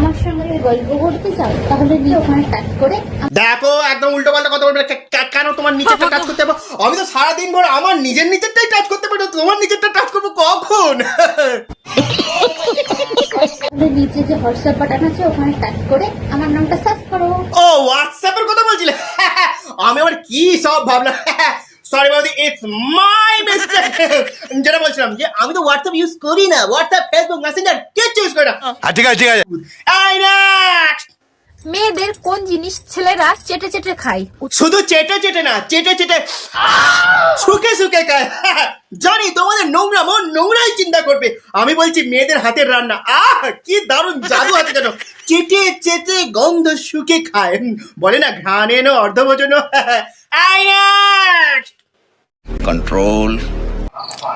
আমার সঙ্গে গল্প করতে চাও তাহলে নিয়ে ওখানে টাচ করে দেখো একদম উল্টো পাল্টা কথা বলবে কেন তোমার নিচেরটা টাচ করতে পারব আমি তো সারাদিন ভর আমার নিজের নিচেরটাই টাচ করতে পারি তোমার নিচেরটা টাচ করব কখন? নিচে যে হোয়াটসঅ্যাপ বাটন আছে ওখানে টাচ করে আমার নামটা সার্চ করো। ও হোয়াটসঅ্যাপের কথা বলছিলে? আমি আবার কি সব ভাবলাম সরি বৌদি ইটস মাই মিস্টেক যেটা বলছিলাম যে আমি তো হোয়াটসঅ্যাপ ইউজ করি না। হোয়াটসঅ্যাপ ফেসবুক মেসেঞ্জার কিচ্ছু ইউজ করি না। ঠিক আছে ঠিক আছে। আই! মেয়েদের কোন জিনিস ছেলেরা চেটে চেটে খায়? শুধু চেটে চেটে না চেটে চেটে শুকে শুকে খায়। জানি তোমাদের নোংরা মন নোংরাই চিন্তা করবে। আমি বলছি মেয়েদের হাতের রান্না। আহ কি দারুণ জাদু আছে কেন চেটে চেটে গন্ধ শুকে খায়। বলে না ঘ্রাণে অর্ধভোজন! কন্ট্রোল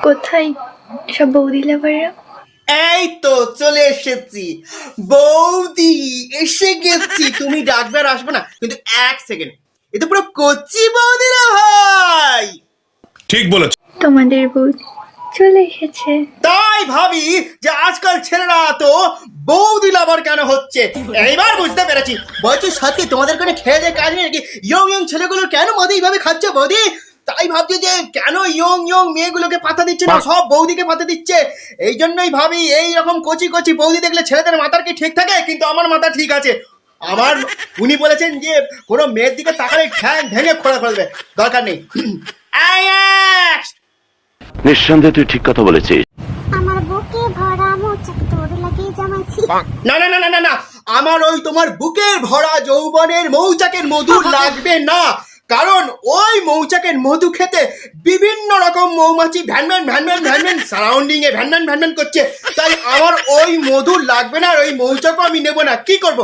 কোথায়? সব বৌদি লাভাররা এই তো চলে এসেছি। বৌদি এসে গেছি। তুমি ডাকবে আর আসবে না কিন্তু এক সেকেন্ড এ তো পুরো কচি বৌদি না ভাই। ঠিক বলেছ। তোমাদের বউ চলে এসেছে। তাই ভাবি যে আজকাল ছেলেরা তো বৌদি লাভার কেন হচ্ছে? এইবার বুঝতে পেরেছি। বলছি সত্যি তোমাদের কোনো খেয়ে দিয়ে কাজ নেই নাকি? ইয়ং ইয়ং ছেলেগুলো কেন মধ্যে এইভাবে খাচ্ছে বৌদি? তাই ভাবছি যে কেন ইয়ং ইয়ং মেয়েগুলোকে পাতা দিচ্ছে না? সব বৌদিকে পাতা দিচ্ছে। এই জন্যই ভাবি এই রকম কচি কচি বৌদি দেখলে ছেলেদের মাথার কি ঠিক থাকে? কিন্তু আমার মাথা ঠিক আছে। আমার উনি বলেছেন যে কোনো মেয়ের দিকে তাকালে ঠ্যাং ভেঙে খোলা ফেলবে দরকার নেই। নিঃসন্দেহে তুই ঠিক কথা বলেছিস। আমার বুকে ভরা মোচক তোর লাগে জামাইছি না না না না না না। আমার ওই তোমার বুকের ভরা যৌবনের মৌচাকের মধু লাগবে না। কারণ ওই মৌচাকের মধু খেতে বিভিন্ন রকম মৌমাছি ভ্যানম্যান ভ্যানম্যান ভ্যানম্যান সারাউন্ডিং এ ভ্যানম্যান ভ্যানম্যান করছে। তাই আমার ওই মধু লাগবে না আর ওই মৌচাকও আমি নেব না। কি করব?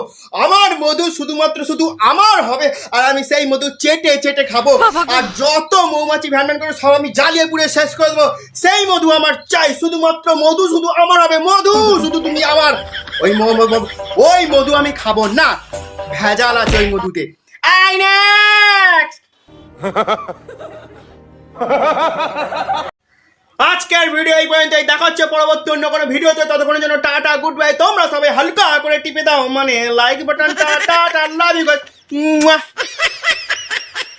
আমার মধু শুধুমাত্র শুধু আমার হবে আর আমি সেই মধু চেটে চেটে খাব। আর যত মৌমাছি ভ্যানম্যান করে সব আমি জ্বালিয়ে পুড়ে শেষ করে দেবো। সেই মধু আমার চাই। শুধুমাত্র মধু শুধু আমার হবে। মধু শুধু তুমি আমার। ওই ওই মধু আমি খাব না। ভেজাল আছে ওই মধুতে। I next! আজকের ভিডিও এই পর্যন্তই। দেখা হচ্ছে পরবর্তী অন্য কোনো ভিডিওতে ততক্ষণের জন্য টাটা গুড বাই তোমরা সবাই হালকা করে টিপে দাও। মানে like button tata love you